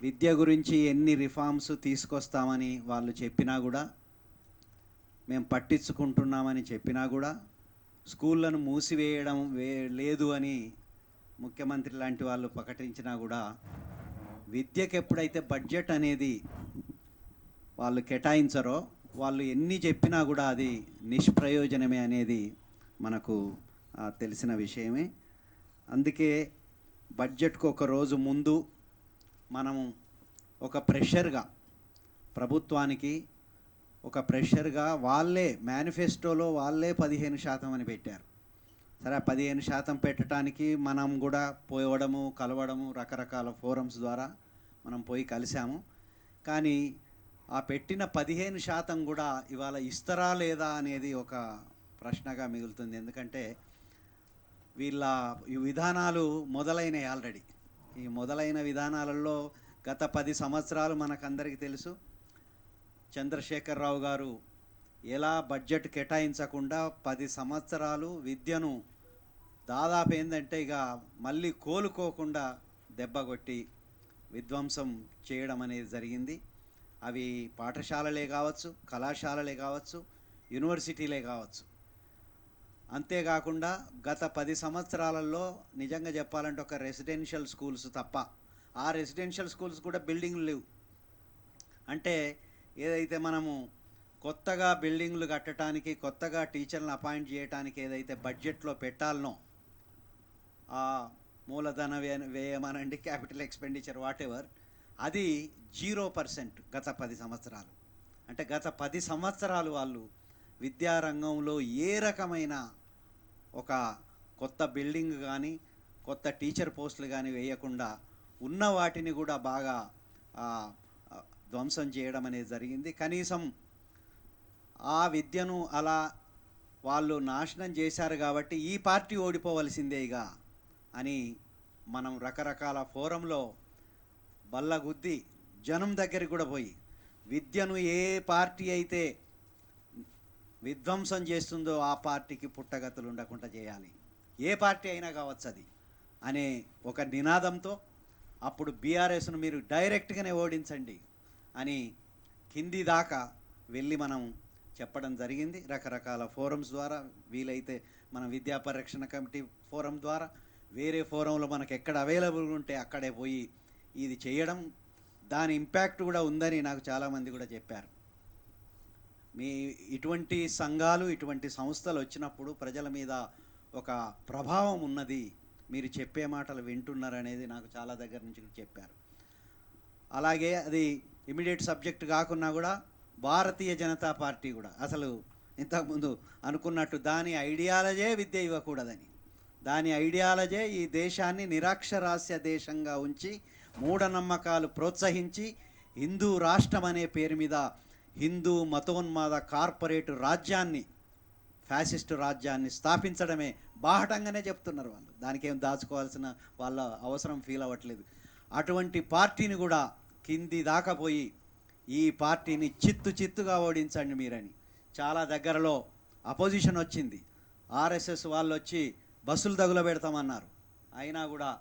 విద్య గురించి ఎన్ని రిఫార్మ్స్ తీసుకొస్తామని వాళ్ళు చెప్పినా కూడా మేము పట్టించుకుంటున్నామని చెప్పినా కూడా స్కూళ్ళను మూసివేయడం వే లేదు అని ముఖ్యమంత్రి లాంటి వాళ్ళు ప్రకటించినా కూడా విద్యకు ఎప్పుడైతే బడ్జెట్ అనేది వాళ్ళు కేటాయించరో వాళ్ళు ఎన్ని చెప్పినా కూడా అది నిష్ప్రయోజనమే అనేది మనకు తెలిసిన విషయమే. అందుకే బడ్జెట్కు ఒక రోజు ముందు మనము ఒక ప్రెషర్గా ప్రభుత్వానికి ఒక ప్రెషర్గా వాళ్ళే మేనిఫెస్టోలో వాళ్ళే పదిహేను శాతం అని పెట్టారు. సరే పదిహేను శాతం పెట్టడానికి మనం కూడా పోవడము కలవడము రకరకాల ఫోరమ్స్ ద్వారా మనం పోయి కలిసాము కానీ ఆ పెట్టిన పదిహేను శాతం కూడా ఇవాళ ఇస్తారా లేదా అనేది ఒక ప్రశ్నగా మిగులుతుంది. ఎందుకంటే వీళ్ళ ఈ విధానాలు మొదలైనవి ఆల్రెడీ. ఈ మొదలైన విధానాలలో గత పది సంవత్సరాలు మనకందరికీ తెలుసు. చంద్రశేఖరరావు గారు ఎలా బడ్జెట్ కేటాయించకుండా పది సంవత్సరాలు విద్యను దాదాపు ఏంటంటే ఇక మళ్ళీ కోలుకోకుండా దెబ్బగొట్టి విధ్వంసం చేయడం అనేది జరిగింది. అవి పాఠశాలలే కావచ్చు కళాశాలలే కావచ్చు యూనివర్సిటీలే కావచ్చు. అంతేకాకుండా గత పది సంవత్సరాలలో నిజంగా చెప్పాలంటే ఒక రెసిడెన్షియల్ స్కూల్స్ తప్ప ఆ రెసిడెన్షియల్ స్కూల్స్ కూడా బిల్డింగ్లు లేవు. అంటే ఏదైతే మనము కొత్తగా బిల్డింగ్లు కట్టడానికి కొత్తగా టీచర్లను అపాయింట్ చేయడానికి ఏదైతే బడ్జెట్లో పెట్టాలనో ఆ మూలధన వ్యయ వ్యయమనండి క్యాపిటల్ ఎక్స్పెండిచర్ వాట్ ఎవర్ అది జీరో పర్సెంట్ గత పది సంవత్సరాలు. అంటే గత పది సంవత్సరాలు వాళ్ళు విద్యారంగంలో ఏ రకమైన ఒక కొత్త బిల్డింగ్ కానీ కొత్త టీచర్ పోస్టులు కానీ వేయకుండా ఉన్న వాటిని కూడా బాగా ధ్వంసం చేయడం అనేది జరిగింది. కనీసం ఆ విద్యను అలా వాళ్ళు నాశనం చేశారు కాబట్టి ఈ పార్టీ ఓడిపోవలసిందేగా అని మనం రకరకాల ఫోరంలో బల్లగుద్ది జనం దగ్గరికి కూడా పోయి విద్యను ఏ పార్టీ అయితే విధ్వంసం చేస్తుందో ఆ పార్టీకి పుట్టగతులు ఉండకుండా చేయాలి. ఏ పార్టీ అయినా కావచ్చు అది. అనే ఒక నినాదంతో అప్పుడు బీఆర్ఎస్ను మీరు డైరెక్ట్గానే ఓడించండి అని కింది దాకా వెళ్ళి మనం చెప్పడం జరిగింది. రకరకాల ఫోరమ్స్ ద్వారా వీలైతే మన విద్యా పరిరక్షణ కమిటీ ఫోరం ద్వారా వేరే ఫోరంలో మనకు ఎక్కడ అవైలబుల్ ఉంటే అక్కడే పోయి ఇది చేయడం. దాని ఇంపాక్ట్ కూడా ఉందని నాకు చాలామంది కూడా చెప్పారు. మీ ఇటువంటి సంఘాలు ఇటువంటి సంస్థలు వచ్చినప్పుడు ప్రజల మీద ఒక ప్రభావం ఉన్నది. మీరు చెప్పే మాటలు వింటున్నారనేది నాకు చాలా దగ్గర నుంచి చెప్పారు. అలాగే అది ఇమీడియట్ సబ్జెక్ట్ కాకున్నా కూడా భారతీయ జనతా పార్టీ కూడా. అసలు ఇంతకుముందు అనుకున్నట్టు దాని ఐడియాలజే విద్య ఇవ్వకూడదని. దాని ఐడియాలజే ఈ దేశాన్ని నిరాక్షరాస్య దేశంగా ఉంచి మూఢనమ్మకాలు ప్రోత్సహించి హిందూ రాష్ట్రం అనే పేరు మీద హిందూ మతోన్మాద కార్పొరేట్ రాజ్యాన్ని ఫ్యాసిస్టు రాజ్యాన్ని స్థాపించడమే బాహటంగానే చెప్తున్నారు వాళ్ళు. దానికి ఏం దాచుకోవాల్సిన వాళ్ళ అవసరం ఫీల్ అవ్వట్లేదు. అటువంటి పార్టీని కూడా కింది దాకపోయి ఈ పార్టీని చిత్తు చిత్తుగా ఓడించండి మీరని. చాలా దగ్గరలో అపోజిషన్ వచ్చింది. ఆర్ఎస్ఎస్ వాళ్ళు వచ్చి బస్సులు తగుల పెడతామన్నారు అయినా కూడా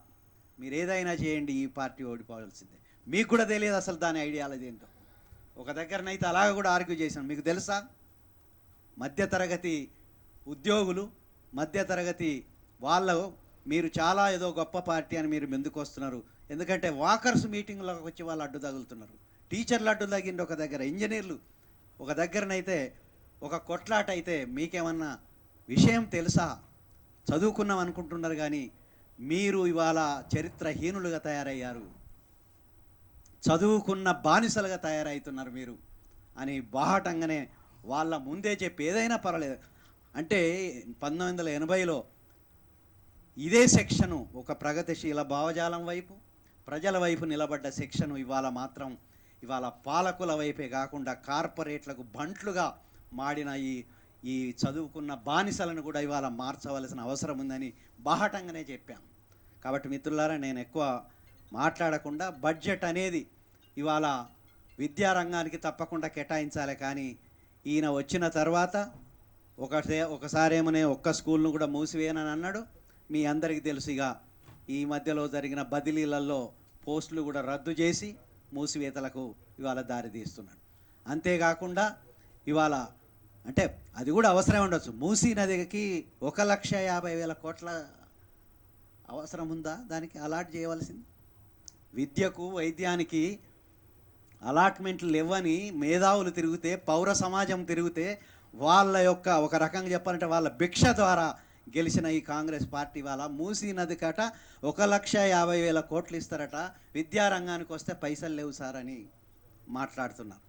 మీరు ఏదైనా చేయండి ఈ పార్టీ ఓడిపోవాల్సిందే. మీకు కూడా తెలియదు అసలు దాని ఐడియాలజీ ఏంటో ఒక దగ్గరనైతే అలాగ కూడా ఆర్గ్యూ చేశాను. మీకు తెలుసా? మధ్యతరగతి ఉద్యోగులు మధ్యతరగతి వాళ్ళు మీరు చాలా ఏదో గొప్ప పార్టీ అని మీరు ముందుకు వస్తున్నారు? ఎందుకంటే వాకర్స్ మీటింగ్లోకి వచ్చి వాళ్ళు అడ్డు తగులుతున్నారు. టీచర్లు అడ్డు తగ్గిండి ఒక దగ్గర ఇంజనీర్లు. ఒక దగ్గరనైతే ఒక కొట్లాట అయితే మీకేమన్నా విషయం తెలుసా? చదువుకున్నాం అనుకుంటున్నారు కానీ మీరు ఇవాళ చరిత్రహీనులుగా తయారయ్యారు. చదువుకున్న బానిసలుగా తయారవుతున్నారు మీరు అని బాహటంగానే వాళ్ళ ముందే చెప్పి ఏదైనా పర్వాలేదు. అంటే పంతొమ్మిది వందల ఎనభైలో ఇదే సెక్షను ఒక ప్రగతిశీల భావజాలం వైపు ప్రజల వైపు నిలబడ్డ సెక్షను ఇవాళ మాత్రం ఇవాళ పాలకుల వైపే కాకుండా కార్పొరేట్లకు బంట్లుగా మాడిన ఈ ఈ చదువుకున్న బానిసలను కూడా ఇవాళ మార్చవలసిన అవసరం ఉందని బాహటంగానే చెప్పాం. కాబట్టి మిత్రులారా నేను ఎక్కువ మాట్లాడకుండా బడ్జెట్ అనేది ఇవాళ విద్యారంగానికి తప్పకుండా కేటాయించాలి. కానీ ఈయన వచ్చిన తర్వాత ఒకసే ఒకసారేమనే ఒక్క స్కూల్ను కూడా మూసివేయనని అన్నాడు. మీ అందరికీ తెలుసుగా ఈ మధ్యలో జరిగిన బదిలీలలో పోస్టులు కూడా రద్దు చేసి మూసివేతలకు ఇవాళ దారి తీస్తున్నాడు. అంతేకాకుండా ఇవాళ అంటే అది కూడా అవసరం ఉండొచ్చు. మూసీ నదికి ఒక లక్ష యాభై వేల కోట్ల అవసరం ఉందా దానికి అలాట్ చేయవలసింది? విద్యకు వైద్యానికి అలాట్మెంట్లు ఇవ్వని మేధావులు తిరిగితే పౌర సమాజం తిరిగితే వాళ్ళ యొక్క ఒక రకంగా చెప్పాలంటే వాళ్ళ భిక్ష ద్వారా గెలిచిన ఈ కాంగ్రెస్ పార్టీ వాళ్ళ మూసీ నది కట ఒక లక్ష యాభై వేల కోట్లు ఇస్తారట. విద్యారంగానికి వస్తే పైసలు లేవు సార్ అని మాట్లాడుతున్నారు.